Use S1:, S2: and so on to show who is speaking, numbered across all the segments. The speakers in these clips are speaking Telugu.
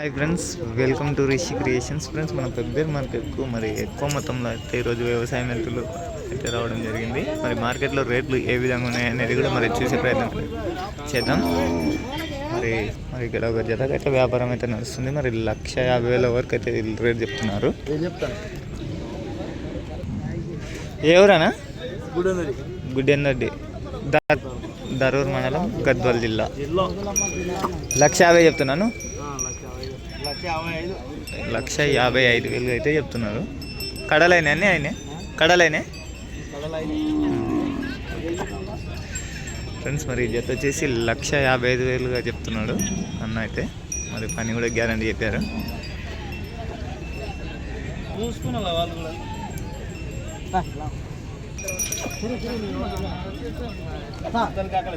S1: Hi friends welcome to Rishi creations. Friends మన పెబ్బేర్ మార్కెట్కు మరి ఎక్కువ మొత్తంలో అయితే ఈరోజు వ్యవసాయ మెంతులు అయితే రావడం జరిగింది. మరి మార్కెట్లో రేట్లు ఏ విధంగా ఉన్నాయి అనేది కూడా మరి చూసే ప్రయత్నం చేద్దాం. మరి మరి ఇక్కడ ఒక జతకు అయితే వ్యాపారం అయితే నడుస్తుంది. మరి లక్ష యాభై వేల వరకు అయితే రేట్ చెప్తున్నారు.
S2: నేను చెప్తాను
S1: ఏ ఊరనా? గుడ్డెందడ్డి. ద దరూర్ మండలం గద్వాల్ జిల్లా. లక్ష యాభై చెప్తున్నాను.
S2: లక్ష యాభై ఐదు
S1: వేలు అయితే చెప్తున్నారు. కడలైనా అన్నీ అయినా కడలైనా?
S2: కడలైన
S1: ఫ్రెండ్స్ మరి ఈ జత వచ్చేసి లక్ష యాభై ఐదు వేలుగా చెప్తున్నాడు అన్న అయితే. మరి పని కూడా గ్యారంటీ చెప్పారు.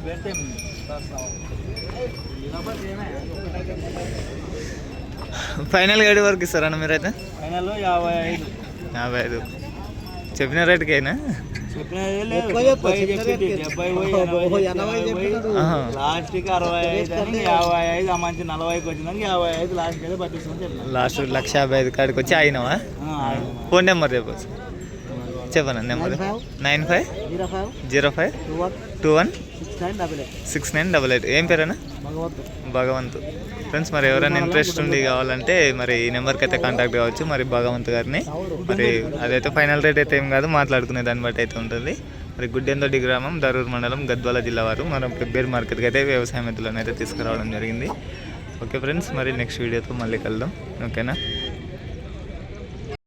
S2: పెడితే
S1: ఫైనల్ గడి వరకు ఇస్తారన్న మీరైతే?
S2: ఫైనల్ యాభై ఐదు.
S1: యాభై ఐదు. చెప్పిన రేటుకైనా? ఆహా.
S2: లాస్ట్కి అరవై ఐదు యాభై ఐదు ఆ మంచి నలభైకి వచ్చిందని యాభై ఐదు లాస్ట్కి అయితే పట్టిస్తుంది
S1: లాస్ట్ లక్ష యాభై ఐదు కాడికి వచ్చి అయినవా? ఫోన్ నెంబర్ చెప్పచ్చు చెప్పనా number. Nine five.
S2: Zero five.
S1: Zero five.
S2: Two one.
S1: Two one.
S2: Six nine double eight.
S1: Six nine double eight. ఏం పేరేనా
S2: భగవంతు
S1: భగవంత్ ఫ్రెండ్స్ మరి ఎవరైనా ఇంట్రెస్ట్ ఉండి కావాలంటే మరి ఈ నెంబర్కి అయితే కాంటాక్ట్ కావచ్చు. మరి భగవంత్ గారిని. మరి అదైతే ఫైనల్ రేట్ అయితే ఏం కాదు మాట్లాడుకునే దాన్ని బట్టి అయితే ఉంటుంది. మరి గుడ్డెందొడ్డి గ్రామం దరూర్ మండలం గద్వాల జిల్లా వారు. మనం పెబ్బేరు మార్కెట్కి అయితే వ్యవసాయ మిత్రులను అయితే తీసుకురావడం జరిగింది. ఓకే ఫ్రెండ్స్ మరి నెక్స్ట్ వీడియోతో మళ్ళీ కలుద్దాం. ఓకేనా